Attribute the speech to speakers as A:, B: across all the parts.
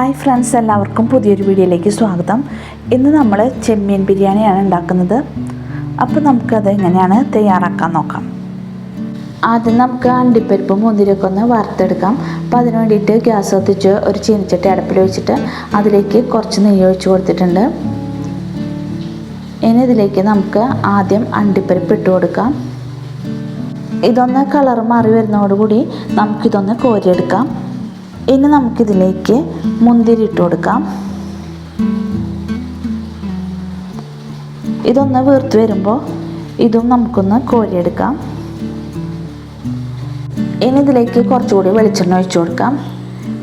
A: Hi friends എല്ലാവർക്കും പുതിയൊരു വീഡിയോയിലേക്ക് സ്വാഗതം. ഇന്ന് നമ്മൾ ചെമ്മീൻ ബിരിയാണിയാണ് ഉണ്ടാക്കുന്നത്. അപ്പോൾ നമുക്കത് എങ്ങനെയാണ് തയ്യാറാക്കാൻ നോക്കാം. ആദ്യം നമുക്ക് അണ്ടിപ്പരിപ്പ് മുന്തിരിയൊക്കെ ഒന്ന് വറുത്തെടുക്കാം. അപ്പോൾ അതിന് വേണ്ടിയിട്ട് ഗ്യാസ് കത്തിച്ച് ഒരു ചീനിച്ചട്ടി അടുപ്പിൽ വെച്ചിട്ട് അതിലേക്ക് കുറച്ച് നെയ്യ് ഒഴിച്ച് കൊടുത്തിട്ടുണ്ട്. ഇനി ഇതിലേക്ക് നമുക്ക് ആദ്യം അണ്ടിപ്പരിപ്പ് ഇട്ട് കൊടുക്കാം. ഇതൊന്ന് കളർ മാറി വരുന്നതോടുകൂടി നമുക്കിതൊന്ന് കോരിയെടുക്കാം. ഇനി നമുക്കിതിലേക്ക് മുന്തിരി ഇട്ട് കൊടുക്കാം. ഇതൊന്ന് വീർത്ത് വരുമ്പോൾ ഇതും നമുക്കൊന്ന് കോരിയെടുക്കാം. ഇനി ഇതിലേക്ക് കുറച്ചുകൂടി വെളിച്ചെണ്ണ ഒഴിച്ചു കൊടുക്കാം.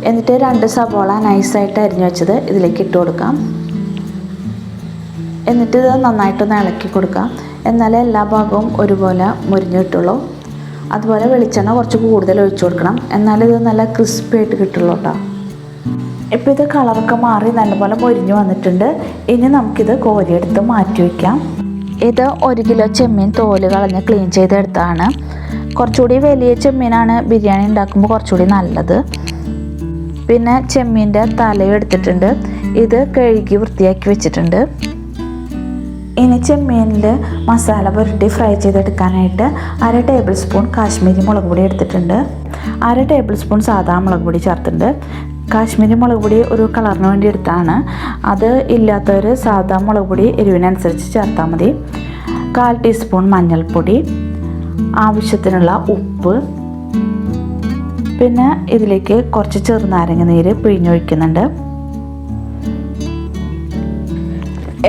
A: എന്നിട്ട് രണ്ട് സവോള നൈസായിട്ട് അരിഞ്ഞു വെച്ചത് ഇതിലേക്ക് ഇട്ട് കൊടുക്കാം. എന്നിട്ട് ഇത് നന്നായിട്ടൊന്ന് ഇളക്കി കൊടുക്കാം. എന്നാലേ എല്ലാ ഭാഗവും ഒരുപോലെ മുരിഞ്ഞ് കിട്ടുള്ളൂ അതുപോലെ വെളിച്ചെണ്ണ കുറച്ച് കൂടുതൽ ഒഴിച്ചു കൊടുക്കണം. എന്നാലിത് നല്ല ക്രിസ്പി ആയിട്ട് കിട്ടുള്ളൂ കേട്ടോ. ഇപ്പോൾ ഇത് കളറൊക്കെ മാറി നല്ലപോലെ പൊരിഞ്ഞു വന്നിട്ടുണ്ട്. ഇനി നമുക്കിത് കോരിയെടുത്ത് മാറ്റി വയ്ക്കാം ഇത് ഒരു കിലോ ചെമ്മീൻ തോൽ കളഞ്ഞ് ക്ലീൻ ചെയ്തെടുത്താണ് കുറച്ചുകൂടി വലിയ ചെമ്മീനാണ് ബിരിയാണി ഉണ്ടാക്കുമ്പോൾ കുറച്ചുകൂടി നല്ലത്. പിന്നെ ചെമ്മീന്റെ തലയും എടുത്തിട്ടുണ്ട്. ഇത് കഴുകി വൃത്തിയാക്കി വെച്ചിട്ടുണ്ട്. ഇനി ചെമ്മീനിൽ മസാല പുരട്ടി ഫ്രൈ ചെയ്തെടുക്കാനായിട്ട് അര ടേബിൾ സ്പൂൺ കാശ്മീരി മുളക് പൊടി എടുത്തിട്ടുണ്ട്. അര ടേബിൾ സ്പൂൺ സാധാ മുളക് പൊടി ചേർത്തിട്ടുണ്ട്. കാശ്മീരി മുളക് പൊടി ഒരു കളറിന് വേണ്ടി എടുത്താണ്. അത് ഇല്ലാത്തവർ സാധാ മുളക് പൊടി എരിവിനനുസരിച്ച് ചേർത്താൽ മതി. കാൽ ടീസ്പൂൺ മഞ്ഞൾപ്പൊടി ആവശ്യത്തിനുള്ള ഉപ്പ് പിന്നെ ഇതിലേക്ക് കുറച്ച് ചെറുനാരങ്ങ നീര് പിഴിഞ്ഞൊഴിക്കുന്നുണ്ട്.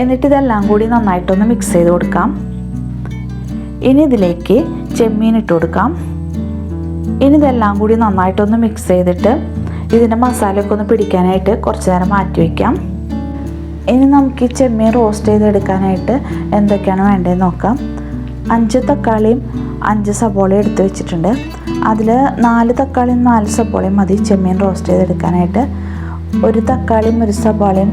A: എന്നിട്ട് ഇതെല്ലാം കൂടി നന്നായിട്ടൊന്ന് മിക്സ് ചെയ്ത് കൊടുക്കാം. ഇനി ഇതിലേക്ക് ചെമ്മീൻ ഇട്ട് കൊടുക്കാം. ഇനി ഇതെല്ലാം കൂടി നന്നായിട്ടൊന്ന് മിക്സ് ചെയ്തിട്ട് ഇതിന്റെ മസാലയൊക്കെ ഒന്ന് പിടിക്കാനായിട്ട് കുറച്ച് നേരം മാറ്റി വയ്ക്കാം. ഇനി നമുക്ക് ഈ ചെമ്മീൻ റോസ്റ്റ് ചെയ്തെടുക്കാനായിട്ട് എന്തൊക്കെയാണ് വേണ്ടതെന്ന് നോക്കാം. അഞ്ച് തക്കാളിയും അഞ്ച് സബോളയും എടുത്ത് വെച്ചിട്ടുണ്ട്. അതിൽ നാല് തക്കാളിയും നാല് സബോളയും മതി ചെമ്മീൻ റോസ്റ്റ് ചെയ്തെടുക്കാനായിട്ട്. ഒരു തക്കാളിയും ഒരു സബോളയും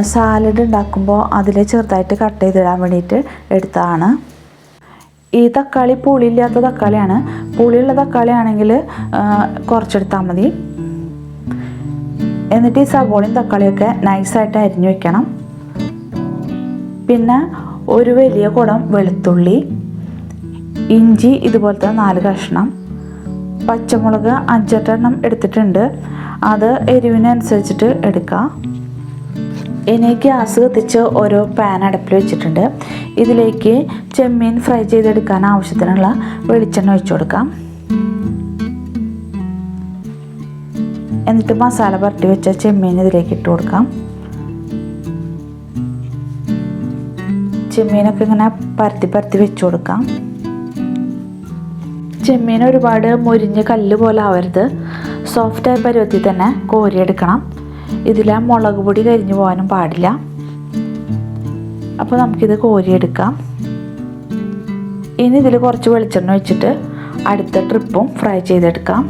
A: സാലഡ് ഉണ്ടാക്കുമ്പോൾ അതിൽ ചെറുതായിട്ട് കട്ട് ചെയ്തിടാൻ വേണ്ടിയിട്ട് എടുത്തതാണ്. ഈ തക്കാളി പുളിയില്ലാത്ത തക്കാളിയാണ്. പുളിയുള്ള തക്കാളി ആണെങ്കിൽ കുറച്ചെടുത്താൽ മതി. എന്നിട്ട് ഈ സവോളയും തക്കാളിയൊക്കെ നൈസായിട്ട് അരിഞ്ഞു വെക്കണം. പിന്നെ ഒരു വലിയ കുടം വെളുത്തുള്ളി ഇഞ്ചി ഇതുപോലത്തെ നാല് കഷ്ണം പച്ചമുളക് അഞ്ചെട്ടെണ്ണം എടുത്തിട്ടുണ്ട്. അത് എരിവിനനുസരിച്ചിട്ട് എടുക്കാം. ഇനി ഗ്യാസ് കത്തിച്ച് ഓരോ പാൻ അടുപ്പിൽ വെച്ചിട്ടുണ്ട്. ഇതിലേക്ക് ചെമ്മീൻ ഫ്രൈ ചെയ്തെടുക്കാൻ ആവശ്യത്തിനുള്ള വെളിച്ചെണ്ണ ഒഴിച്ചു കൊടുക്കാം. എന്നിട്ട് മസാല പരട്ടി വെച്ച ചെമ്മീൻ ഇതിലേക്ക് ഇട്ട് കൊടുക്കാം. ചെമ്മീനൊക്കെ ഇങ്ങനെ പരത്തി പരത്തി വെച്ച് കൊടുക്കാം. ചെമ്മീൻ ഒരുപാട് മുരിഞ്ഞ് കല്ല് പോലെ ആവരുത്. സോഫ്റ്റായ പരുവത്തിൽ തന്നെ കോരിയെടുക്കണം. ഇതിൽ മുളക് പൊടി കരിഞ്ഞു പോകാനും പാടില്ല. അപ്പോൾ നമുക്കിത് കോരിയെടുക്കാം. ഇനി ഇതിൽ കുറച്ച് വെളിച്ചെണ്ണ വെച്ചിട്ട് അടുത്ത ട്രിപ്പും ഫ്രൈ ചെയ്തെടുക്കാം.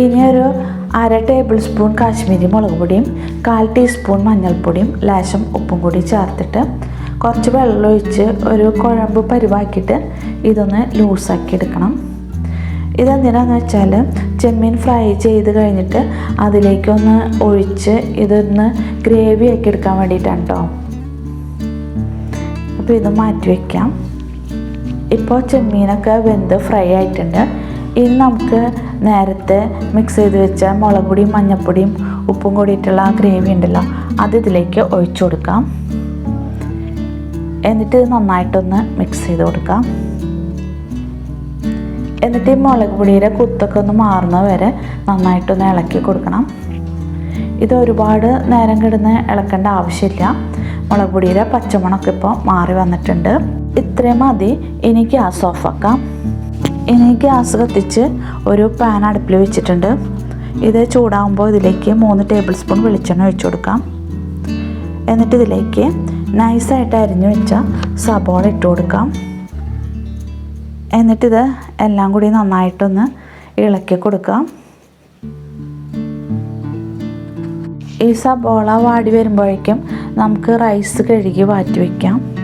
A: ഇനി ഒരു അര ടേബിൾ സ്പൂൺ കാശ്മീരി മുളക് പൊടിയും കാൽ ടീസ്പൂൺ മഞ്ഞൾപ്പൊടിയും ലേശം ഉപ്പും കൂടി ചേർത്തിട്ട് കുറച്ച് വെള്ളം ഒഴിച്ച് ഒരു കുഴമ്പ് പരിവാക്കിയിട്ട് ഇതൊന്ന് ലൂസാക്കി എടുക്കണം. ഇതെന്തിനാന്ന് വെച്ചാൽ ചെമ്മീൻ ഫ്രൈ ചെയ്ത് കഴിഞ്ഞിട്ട് അതിലേക്കൊന്ന് ഒഴിച്ച് ഇതൊന്ന് ഗ്രേവി ആക്കി എടുക്കാൻ വേണ്ടിയിട്ടാണ് കേട്ടോ അപ്പോൾ ഇത് മാറ്റി വയ്ക്കാം ഇപ്പോൾ ചെമ്മീനൊക്കെ വെന്ത് ഫ്രൈ ആയിട്ടുണ്ട്. ഇനി നമുക്ക് നേരത്തെ മിക്സ് ചെയ്ത് വെച്ച മുളക് പൊടിയും മഞ്ഞൾപ്പൊടിയും ഉപ്പും കൂടിയിട്ടുള്ള ആ ഗ്രേവി ഉണ്ടല്ലോ അത് ഇതിലേക്ക് ഒഴിച്ചു കൊടുക്കാം. എന്നിട്ട് നന്നായിട്ടൊന്ന് മിക്സ് ചെയ്ത് കൊടുക്കാം. എന്നിട്ട് ഈ മുളക് പൊടിയുടെ കുത്തൊക്കെ ഒന്ന് മാറുന്ന വരെ നന്നായിട്ടൊന്ന് ഇളക്കി കൊടുക്കണം. ഇത് ഒരുപാട് നേരം കിടന്ന് ഇളക്കേണ്ട ആവശ്യമില്ല. മുളക് പൊടിയുടെ പച്ചമണമൊക്കെ ഇപ്പോൾ മാറി വന്നിട്ടുണ്ട്. ഇത്രയും മതി. ഇനി ഗ്യാസ് ഓഫാക്കാം ഇനി ഗ്യാസ് കത്തിച്ച് ഒരു പാൻ അടുപ്പിൽ വെച്ചിട്ടുണ്ട്. ഇത് ചൂടാകുമ്പോൾ ഇതിലേക്ക് മൂന്ന് ടേബിൾ സ്പൂൺ വെളിച്ചെണ്ണ ഒഴിച്ചു കൊടുക്കാം. എന്നിട്ട് ഇതിലേക്ക് നൈസായിട്ട് അരിഞ്ഞു വെച്ച സബോള ഇട്ട് കൊടുക്കാം. എന്നിട്ടിത് എല്ലാം കൂടി നന്നായിട്ടൊന്ന് ഇളക്കി കൊടുക്കാം ഈ സബോള വാടി വരുമ്പോഴേക്കും നമുക്ക് റൈസ് കഴുകി മാറ്റി വയ്ക്കാം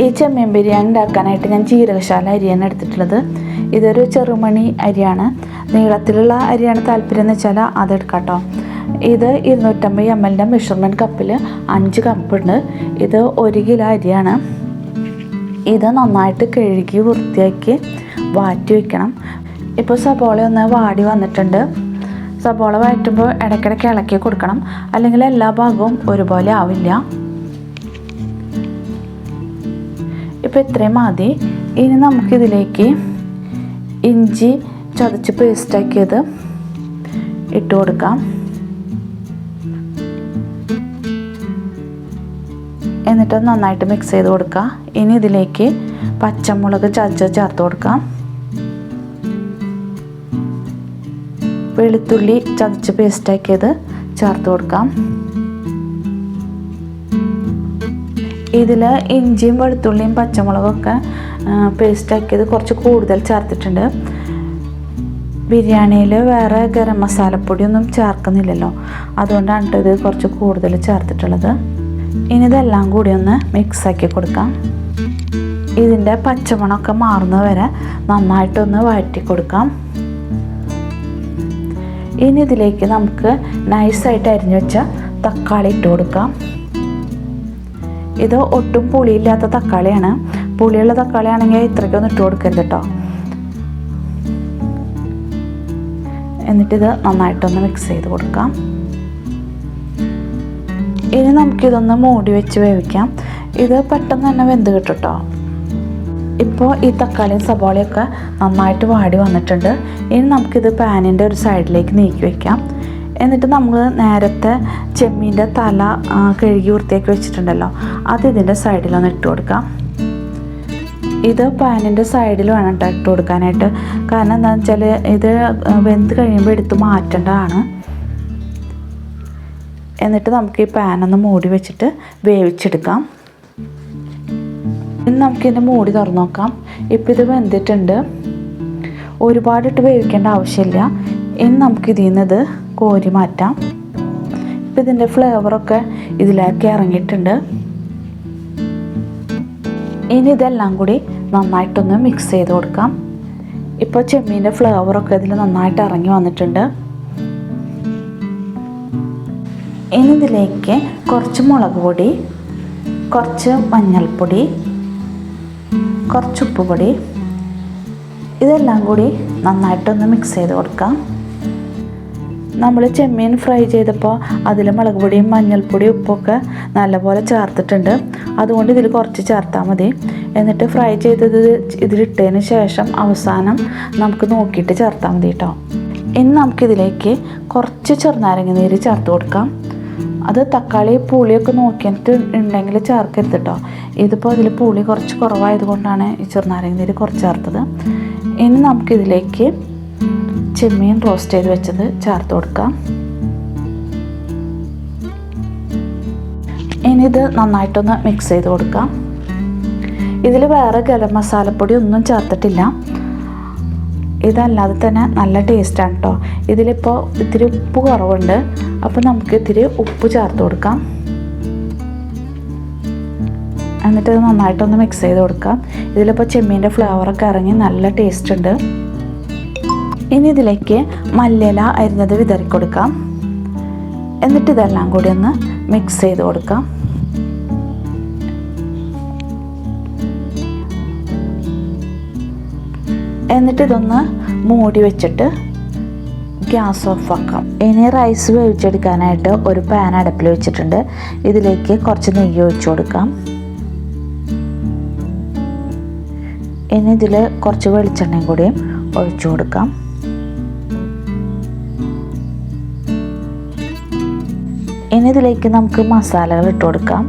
A: ഈ ചെമ്മീൻ ബിരിയാണി ഉണ്ടാക്കാനായിട്ട് ഞാൻ ജീരകശാല അരിയാണ് എടുത്തിട്ടുള്ളത്. ഇതൊരു ചെറുമണി അരിയാണ്. നീളത്തിലുള്ള അരിയാണ് താല്പര്യം എന്ന് വെച്ചാൽ അതെടുക്കാം കേട്ടോ. ഇത് ഇരുന്നൂറ്റമ്പത് എം എല്ലിന്റെ മെഷർമെന്റ് കപ്പിൽ അഞ്ച് കപ്പുണ്ട് ഇത് ഒരു കിലോ അരിയാണ്. ഇത് നന്നായിട്ട് കഴുകി വൃത്തിയാക്കി വാറ്റി വയ്ക്കണം ഇപ്പോൾ സബോള ഒന്ന് വാടി വന്നിട്ടുണ്ട്. സബോള വഴറ്റുമ്പോൾ ഇടയ്ക്കിടയ്ക്ക് ഇളക്കി കൊടുക്കണം. അല്ലെങ്കിൽ എല്ലാ ഭാഗവും ഒരുപോലെ ആവില്ല. ഇപ്പോൾ ഇത്രയും മതി. ഇനി നമുക്കിതിലേക്ക് ഇഞ്ചി ചതച്ച് പേസ്റ്റാക്കിയത് ഇട്ട് കൊടുക്കാം. എന്നിട്ട് നന്നായിട്ട് മിക്സ് ചെയ്ത് കൊടുക്കുക ഇനി ഇതിലേക്ക് പച്ചമുളക് ചതച്ച് ചേർത്ത് കൊടുക്കാം. വെളുത്തുള്ളി ചതച്ച് പേസ്റ്റാക്കിയത് ചേർത്ത് കൊടുക്കാം. ഇതിൽ ഇഞ്ചിയും വെളുത്തുള്ളിയും പച്ചമുളകൊക്കെ പേസ്റ്റാക്കിയത് കുറച്ച് കൂടുതൽ ചേർത്തിട്ടുണ്ട്. ബിരിയാണിയിൽ വേറെ ഗരം മസാലപ്പൊടിയൊന്നും ചേർക്കുന്നില്ലല്ലോ. അതുകൊണ്ടാണ് ഇത് കുറച്ച് കൂടുതൽ ചേർത്തിട്ടുള്ളത്. ഇനി ഇതെല്ലാം കൂടി ഒന്ന് മിക്സാക്കി കൊടുക്കാം. ഇതിന്റെ പച്ചമണമൊക്കെ മാറുന്ന വരെ നന്നായിട്ടൊന്ന് വഴറ്റി കൊടുക്കാം. ഇനി ഇതിലേക്ക് നമുക്ക് നൈസായിട്ട് അരിഞ്ഞു വെച്ച തക്കാളി ഇട്ട് കൊടുക്കാം. ഇത് ഒട്ടും പുളിയില്ലാത്ത തക്കാളിയാണ്. പുളിയുള്ള തക്കാളി ആണെങ്കിൽ ഇത്രയ്ക്കൊന്നും ഇട്ട് കൊടുക്കരുത് കേട്ടോ. എന്നിട്ടിത് നന്നായിട്ടൊന്ന് മിക്സ് ചെയ്ത് കൊടുക്കാം. ഇനി നമുക്കിതൊന്ന് മൂടി വെച്ച് വേവിക്കാം. ഇത് പെട്ടെന്ന് തന്നെ വെന്ത് കിട്ടും ഇപ്പോൾ ഈ തക്കാളിയും സബോളയൊക്കെ നന്നായിട്ട് വാടി വന്നിട്ടുണ്ട്. ഇനി നമുക്കിത് പാനിന്റെ ഒരു സൈഡിലേക്ക് നീക്കി വെക്കാം. എന്നിട്ട് നമ്മൾ നേരത്തെ ചെമ്മീന്റെ തല കഴുകി വൃത്തിയാക്കി വെച്ചിട്ടുണ്ടല്ലോ അത് ഇതിന്റെ സൈഡിലൊന്ന് ഇട്ട് കൊടുക്കാം. ഇത് പാനിന്റെ സൈഡിൽ വേണം ഇട്ട് കൊടുക്കാനായിട്ട്. കാരണം എന്താണെന്ന് വെച്ചാൽ ഇത് വെന്ത് കഴിയുമ്പോൾ എടുത്ത് മാറ്റേണ്ടതാണ്. എന്നിട്ട് നമുക്ക് ഈ പാൻ ഒന്ന് മൂടി വെച്ചിട്ട് വേവിച്ചെടുക്കാം. ഇനി നമുക്കിതിന്റെ മൂടി തുറന്നു നോക്കാം. ഇപ്പം ഇത് വെന്തിട്ടുണ്ട്. ഒരുപാടിട്ട് വേവിക്കേണ്ട ആവശ്യമില്ല. ഇനി നമുക്ക് നിന്ന് ഇത് കോരി മാറ്റാം. ഇപ്പം ഇതിന്റെ ഫ്ലേവറൊക്കെ ഇതിലേക്ക് ഇറങ്ങിയിട്ടുണ്ട്. ഇനി ഇതെല്ലാം കൂടി നന്നായിട്ടൊന്ന് മിക്സ് ചെയ്ത് കൊടുക്കാം. ഇപ്പോൾ ചെമ്മീന്റെ ഫ്ലേവറൊക്കെ ഇതിൽ നന്നായിട്ട് ഇറങ്ങി വന്നിട്ടുണ്ട്. ഇനി ഇതിലേക്ക് കുറച്ച് മുളക് പൊടി കുറച്ച് മഞ്ഞൾപ്പൊടി കുറച്ച് ഉപ്പുപൊടി ഇതെല്ലാം കൂടി നന്നായിട്ടൊന്ന് മിക്സ് ചെയ്ത് കൊടുക്കാം. നമ്മൾ ചെമ്മീൻ ഫ്രൈ ചെയ്തപ്പോൾ അതിൽ മുളക് പൊടിയും മഞ്ഞൾപ്പൊടിയും ഉപ്പൊക്കെ നല്ലപോലെ ചേർത്തിട്ടുണ്ട്. അതുകൊണ്ട് ഇതിൽ കുറച്ച് ചേർത്താൽ മതി. എന്നിട്ട് ഫ്രൈ ചെയ്തത് ഇതിലിട്ടതിന് ശേഷം അവസാനം നമുക്ക് നോക്കിയിട്ട് ചേർത്താൽ മതി കേട്ടോ ഇനി നമുക്കിതിലേക്ക് കുറച്ച് ചെറുനാരങ്ങ നീര് ചേർത്ത് കൊടുക്കാം. അത് തക്കാളി പുളിയൊക്കെ നോക്കിയിട്ട് ഉണ്ടെങ്കിൽ ചേർക്കരുത് കേട്ടോ ഇതിപ്പോൾ അതിൽ പുളി കുറച്ച് കുറവായതുകൊണ്ടാണ് ഈ ചെറുനാരങ്ങ നീര് കുറച്ച് ചേർത്തത്. ഇനി നമുക്കിതിലേക്ക് ചെമ്മീൻ റോസ്റ്റ് ചെയ്ത് വെച്ചത് ചേർത്ത് കൊടുക്കാം. ഇനി ഇത് നന്നായിട്ടൊന്ന് മിക്സ് ചെയ്ത് കൊടുക്കാം. ഇതിൽ വേറെ ഗരം മസാലപ്പൊടി ഒന്നും ചേർത്തിട്ടില്ല. ഇതല്ലാതെ തന്നെ നല്ല ടേസ്റ്റാണ് കേട്ടോ ഇതിലിപ്പോൾ ഇത്തിരി ഉപ്പ് കുറവുണ്ട്. അപ്പോൾ നമുക്ക് ഇത്തിരി ഉപ്പ് ചേർത്ത് കൊടുക്കാം. എന്നിട്ട് ഇത് നന്നായിട്ടൊന്ന് മിക്സ് ചെയ്ത് കൊടുക്കാം. ഇതിലിപ്പോൾ ചെമ്മീന്റെ ഫ്ലേവറൊക്കെ ഇറങ്ങി നല്ല ടേസ്റ്റ് ഉണ്ട്. ഇനി ഇതിലേക്ക് മല്ലില അരിഞ്ഞത് വിതറി കൊടുക്കാം എന്നിട്ട് ഇതെല്ലാം കൂടി ഒന്ന് മിക്സ് ചെയ്ത് കൊടുക്കാം. എന്നിട്ട് ഇതൊന്ന് മൂടി വെച്ചിട്ട് ഗ്യാസ് ഓഫ് ആക്കാം. ഇനി റൈസ് വേവിച്ചെടുക്കാനായിട്ട് ഒരു പാൻ അടുപ്പിൽ വെച്ചിട്ടുണ്ട്. ഇതിലേക്ക് കുറച്ച് നെയ്യ് ഒഴിച്ചു കൊടുക്കാം. ഇനി ഇതിൽ കുറച്ച് വെളിച്ചെണ്ണയും കൂടിയും ഒഴിച്ചു കൊടുക്കാം. ഇനി ഇതിലേക്ക് നമുക്ക് മസാലകൾ ഇട്ട് കൊടുക്കാം.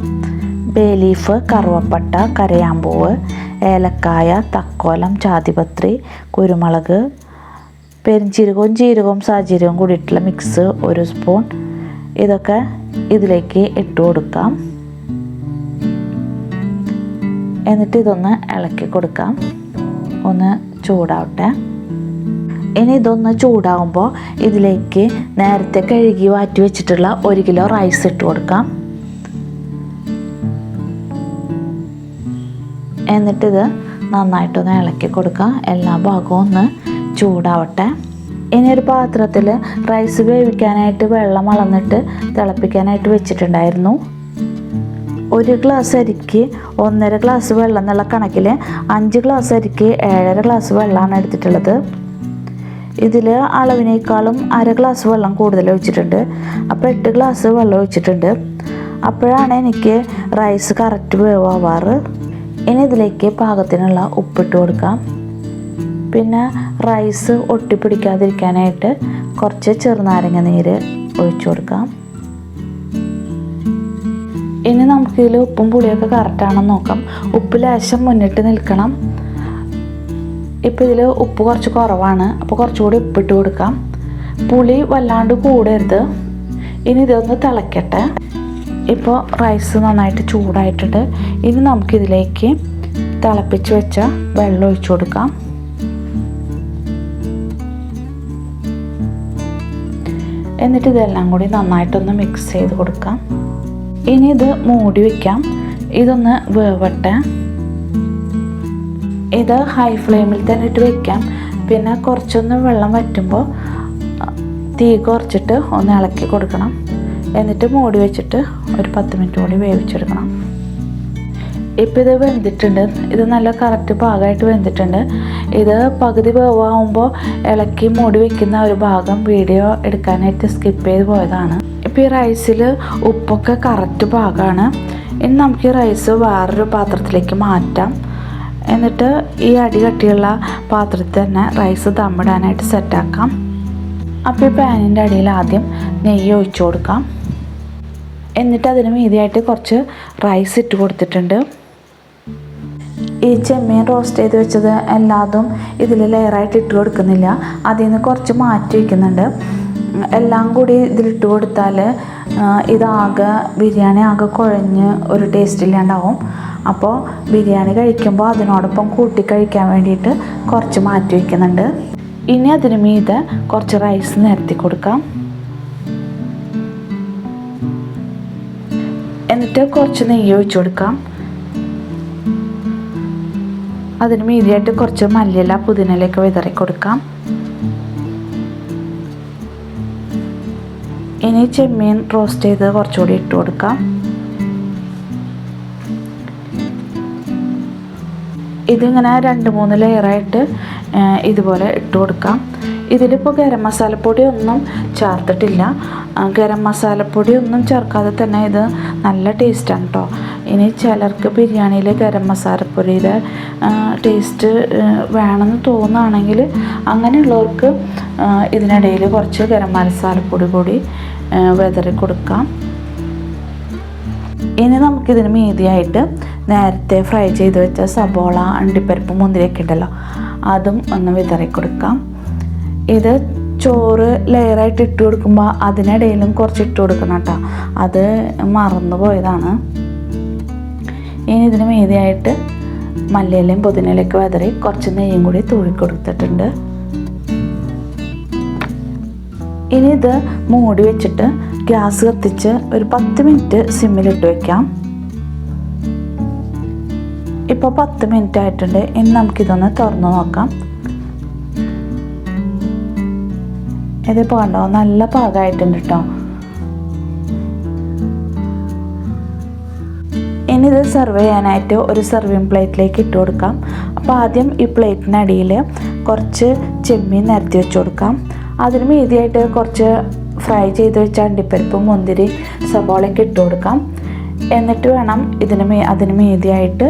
A: ബേ ലീഫ് കറുവപ്പട്ട കരയാമ്പൂവ് ഏലക്കായ തക്കോലം ചാതിപത്രി കുരുമുളക് പെരിഞ്ചീരകവും ജീരകവും സാജീരകവും കൂടിയിട്ടുള്ള മിക്സ് ഒരു സ്പൂൺ ഇതൊക്കെ ഇതിലേക്ക് ഇട്ട് കൊടുക്കാം. എന്നിട്ട് ഇതൊന്ന് ഇളക്കി കൊടുക്കാം. ഒന്ന് ചൂടാവട്ടെ. ഇനി ഇതൊന്ന് ചൂടാവുമ്പോൾ ഇതിലേക്ക് നേരത്തെ കഴുകി വാറ്റി വെച്ചിട്ടുള്ള ഒരു കിലോ റൈസ് ഇട്ട് കൊടുക്കാം. എന്നിട്ടിത് നന്നായിട്ടൊന്ന് ഇളക്കി കൊടുക്കുക എല്ലാ ഭാഗവും ഒന്ന് ചൂടാവട്ടെ. ഇനി ഒരു പാത്രത്തിൽ റൈസ് വേവിക്കാനായിട്ട് വെള്ളം അളന്നിട്ട് തിളപ്പിക്കാനായിട്ട് വെച്ചിട്ടുണ്ടായിരുന്നു. ഒരു ഗ്ലാസ് അരിക്ക് ഒന്നര ഗ്ലാസ് വെള്ളം എന്നുള്ള കണക്കിൽ അഞ്ച് ഗ്ലാസ് അരിക്ക് ഏഴര ഗ്ലാസ് വെള്ളമാണ് എടുത്തിട്ടുള്ളത്. ഇതിൽ അളവിനേക്കാളും അര ഗ്ലാസ് വെള്ളം കൂടുതൽ ഒഴിച്ചിട്ടുണ്ട്. അപ്പോൾ എട്ട് ഗ്ലാസ് വെള്ളം ഒഴിച്ചിട്ടുണ്ട്. അപ്പോഴാണ് എനിക്ക് റൈസ് കറക്റ്റ് വേവാവാറ്. ഇനി ഇതിലേക്ക് പാകത്തിനുള്ള ഉപ്പിട്ട് കൊടുക്കാം. പിന്നെ റൈസ് ഒട്ടിപ്പിടിക്കാതിരിക്കാനായിട്ട് കുറച്ച് ചെറുനാരങ്ങ നീര് ഒഴിച്ചു കൊടുക്കാം. ഇനി നമുക്കിതിൽ ഉപ്പും പുളിയൊക്കെ കറക്റ്റാണെന്ന് നോക്കാം. ഉപ്പ് ലേശം മുന്നിട്ട് നിൽക്കണം. ഇപ്പോൾ ഇതിൽ ഉപ്പ് കുറച്ച് കുറവാണ്. അപ്പോൾ കുറച്ചുകൂടി ഉപ്പിട്ട് കൊടുക്കാം. പുളി വല്ലാണ്ട് കൂടരുത്. ഇനി ഇതൊന്ന് തിളക്കട്ടെ. ഇപ്പോൾ റൈസ് നന്നായിട്ട് ചൂടായിട്ടുണ്ട്. ഇനി നമുക്കിതിലേക്ക് തിളപ്പിച്ച് വെച്ച വെള്ളം ഒഴിച്ചു കൊടുക്കാം. എന്നിട്ട് ഇതെല്ലാം കൂടി നന്നായിട്ടൊന്ന് മിക്സ് ചെയ്ത് കൊടുക്കാം. ഇനി ഇത് മൂടി വയ്ക്കാം ഇതൊന്ന് വേവട്ടെ. ഇത് ഹൈ ഫ്ലെയിമിൽ തന്നെ ഇട്ട് വയ്ക്കാം പിന്നെ കുറച്ചൊന്ന് വെള്ളം വറ്റുമ്പോൾ തീ കുറച്ചിട്ട് ഒന്ന് ഇളക്കി കൊടുക്കണം. എന്നിട്ട് മൂടി വെച്ചിട്ട് ഒരു പത്ത് മിനിറ്റ് കൂടി വേവിച്ചെടുക്കണം. ഇപ്പം ഇത് വെന്തിട്ടുണ്ട്. ഇത് നല്ല കറക്റ്റ് പാകമായിട്ട് വെന്തിട്ടുണ്ട്. ഇത് പകുതി വേവാകുമ്പോൾ ഇളക്കി മൂടി വെക്കുന്ന ഒരു ഭാഗം വീഡിയോ എടുക്കാനായിട്ട് സ്കിപ്പ് ചെയ്ത് പോയതാണ്. ഇപ്പോൾ ഈ റൈസിൽ ഉപ്പൊക്കെ കറക്റ്റ് പാകമാണ് ഇനി നമുക്ക് ഈ റൈസ് വേറൊരു പാത്രത്തിലേക്ക് മാറ്റാം. എന്നിട്ട് ഈ അടി കട്ടിയുള്ള പാത്രത്തിൽ തന്നെ റൈസ് ദമ്മിടാനായിട്ട് സെറ്റാക്കാം അപ്പോൾ ഈ പാനിന്റെ അടിയിൽ ആദ്യം നെയ്യ് ഒഴിച്ചു കൊടുക്കാം. എന്നിട്ട് അതിന് മീതിയായിട്ട് കുറച്ച് റൈസ് ഇട്ട് കൊടുത്തിട്ടുണ്ട്. ഈ ചെമ്മീൻ റോസ്റ്റ് ചെയ്ത് വെച്ചത് എല്ലാതും ഇതിൽ ലെയറായിട്ട് ഇട്ട് കൊടുക്കുന്നില്ല. അതിൽ നിന്ന് കുറച്ച് മാറ്റി വയ്ക്കുന്നുണ്ട് എല്ലാം കൂടി ഇതിലിട്ട് കൊടുത്താൽ ഇതാകെ ബിരിയാണി ആകെ കുഴഞ്ഞ് ഒരു ടേസ്റ്റ് ഇല്ലാണ്ടാവും. അപ്പോൾ ബിരിയാണി കഴിക്കുമ്പോൾ അതിനോടൊപ്പം കൂട്ടി കഴിക്കാൻ വേണ്ടിയിട്ട് കുറച്ച് മാറ്റി വയ്ക്കുന്നുണ്ട് ഇനി അതിന് മീതെ കുറച്ച് റൈസ് നിരത്തി കൊടുക്കാം. എന്നിട്ട് കുറച്ച് നെയ്യ് ഒഴിച്ചു കൊടുക്കാം. അതിന് മീതിയായിട്ട് കുറച്ച് മല്ലിയില പുതിനയിലൊക്കെ വിതറി കൊടുക്കാം. ഇനി ചെമ്മീൻ റോസ്റ്റ് ചെയ്ത് കുറച്ചുകൂടി ഇട്ട് കൊടുക്കാം. ഇതിങ്ങനെ രണ്ട് മൂന്ന് ലെയറായിട്ട് ഇതുപോലെ ഇട്ട് കൊടുക്കാം. ഇതിലിപ്പോൾ ഗരം മസാലപ്പൊടി ഒന്നും ചേർത്തിട്ടില്ല ഗരം മസാലപ്പൊടി ഒന്നും ചേർക്കാതെ തന്നെ ഇത് നല്ല ടേസ്റ്റാണ് കേട്ടോ ഇനി ചിലർക്ക് ബിരിയാണിയിൽ ഗരം മസാലപ്പൊടിയുടെ ടേസ്റ്റ് വേണമെന്ന് തോന്നുകയാണെങ്കിൽ അങ്ങനെയുള്ളവർക്ക് ഇതിനിടയിൽ കുറച്ച് ഗരം മസാലപ്പൊടി കൂടി വിതറി കൊടുക്കാം. ഇനി നമുക്കിതിന് മീതിയായിട്ട് നേരത്തെ ഫ്രൈ ചെയ്ത് വെച്ച സബോള അണ്ടിപ്പരിപ്പ് മുന്തിരിയൊക്കെ ഉണ്ടല്ലോ അതും ഒന്ന് വിതറി കൊടുക്കാം. ഇത് ചോറ് ലെയറായിട്ട് ഇട്ട് കൊടുക്കുമ്പോൾ അതിനിടയിലും കുറച്ച് ഇട്ട് കൊടുക്കണം കേട്ടോ. അത് മറന്നു പോയതാണ്. ഇനി ഇതിന് മീതിയായിട്ട് മല്ലിയിലയും പുതിനയിലേക്ക് വെതറി കുറച്ച് നെയ്യും കൂടി തൂവി കൊടുത്തിട്ടുണ്ട്. ഇനി ഇത് മൂടി വെച്ചിട്ട് ഗ്യാസ് കത്തിച്ച് ഒരു പത്ത് മിനിറ്റ് സിമ്മിലിട്ട് വെക്കാം. ഇപ്പോൾ പത്ത് മിനിറ്റ് ആയിട്ടുണ്ട്. ഇനി നമുക്കിതൊന്ന് തുറന്നു നോക്കാം. ഇതിപ്പോൾ കണ്ടോ നല്ല പാകമായിട്ടുണ്ട് കേട്ടോ ഇനി ഇത് സെർവ് ചെയ്യാനായിട്ട് ഒരു സെർവിങ് പ്ലേറ്റിലേക്ക് ഇട്ട് കൊടുക്കാം. അപ്പോൾ ആദ്യം ഈ പ്ലേറ്റിനടിയിൽ കുറച്ച് ചെമ്മീൻ നിരത്തി വെച്ച് കൊടുക്കാം. അതിന് മീതിയായിട്ട് കുറച്ച് ഫ്രൈ ചെയ്ത് വെച്ച അണ്ടിപ്പരിപ്പ് മുന്തിരി സവാളയൊക്കെ ഇട്ട് കൊടുക്കാം. എന്നിട്ട് വേണം ഇതിന് മീ അതിന് മീതിയായിട്ട്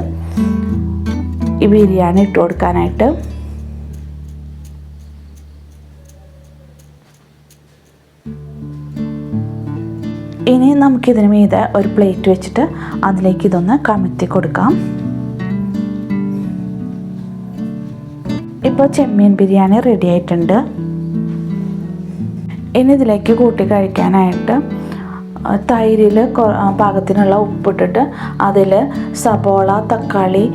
A: ഈ ബിരിയാണി ഇട്ട് കൊടുക്കാനായിട്ട്. ഇനി നമുക്കിതിന് മീതെ ഒരു പ്ലേറ്റ് വെച്ചിട്ട് അതിലേക്ക് ഇതൊന്ന് കമിത്തി കൊടുക്കാം ഇപ്പോൾ ചെമ്മീൻ ബിരിയാണി റെഡി ആയിട്ടുണ്ട്. ഇനി ഇതിലേക്ക് കൂട്ടി കഴിക്കാനായിട്ട് തൈരിൽ പാകത്തിനുള്ള ഉപ്പിട്ടിട്ട് അതിൽ സബോള തക്കാളി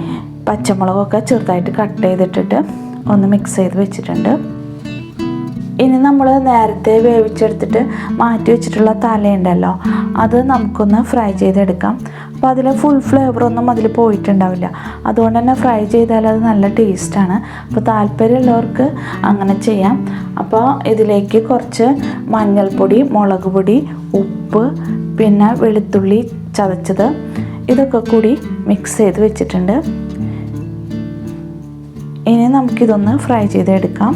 A: പച്ചമുളകൊക്കെ ചെറുതായിട്ട് കട്ട് ചെയ്തിട്ടിട്ട് ഒന്ന് മിക്സ് ചെയ്ത് വെച്ചിട്ടുണ്ട്. ഇനി നമ്മൾ നേരത്തെ വേവിച്ചെടുത്തിട്ട് മാറ്റി വെച്ചിട്ടുള്ള തലയുണ്ടല്ലോ അത് നമുക്കൊന്ന് ഫ്രൈ ചെയ്തെടുക്കാം. അപ്പോൾ അതിൽ ഫുൾ ഫ്ലേവറൊന്നും അതിൽ പോയിട്ടുണ്ടാവില്ല. അതുകൊണ്ട് തന്നെ ഫ്രൈ ചെയ്താൽ അത് നല്ല ടേസ്റ്റാണ് അപ്പോൾ താല്പര്യമുള്ളവർക്ക് അങ്ങനെ ചെയ്യാം. അപ്പോൾ ഇതിലേക്ക് കുറച്ച് മഞ്ഞൾപ്പൊടി മുളക് പൊടി ഉപ്പ് പിന്നെ വെളുത്തുള്ളി ചതച്ചത് ഇതൊക്കെ കൂടി മിക്സ് ചെയ്ത് വെച്ചിട്ടുണ്ട്. ഇനി നമുക്കിതൊന്ന് ഫ്രൈ ചെയ്തെടുക്കാം.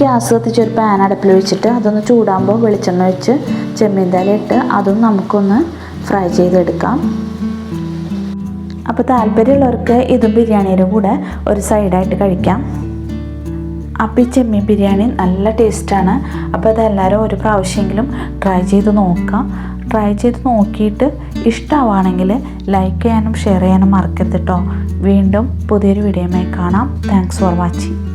A: ഗ്യാസ് കത്തിച്ച് ഒരു പാൻ അടുപ്പിൽ വെച്ചിട്ട് അതൊന്ന് ചൂടാകുമ്പോൾ വെളിച്ചെണ്ണ വെച്ച് ചെമ്മീൻ തല ഇട്ട് അതും നമുക്കൊന്ന് ഫ്രൈ ചെയ്തെടുക്കാം. അപ്പോൾ താല്പര്യമുള്ളവർക്ക് ഇതും ബിരിയാണിയുടെ കൂടെ ഒരു സൈഡായിട്ട് കഴിക്കാം. അപ്പം ഈ ചെമ്മീൻ ബിരിയാണി നല്ല ടേസ്റ്റാണ് അപ്പോൾ അതെല്ലാവരും ഒരു പ്രാവശ്യമെങ്കിലും ട്രൈ ചെയ്ത് നോക്കാം. ട്രൈ ചെയ്ത് നോക്കിയിട്ട് ഇഷ്ടമാവുകയാണെങ്കിൽ ലൈക്ക് ചെയ്യാനും ഷെയർ ചെയ്യാനും മറക്കരുത് കേട്ടോ വീണ്ടും പുതിയൊരു വീഡിയോയുമായി കാണാം. Thanks for watching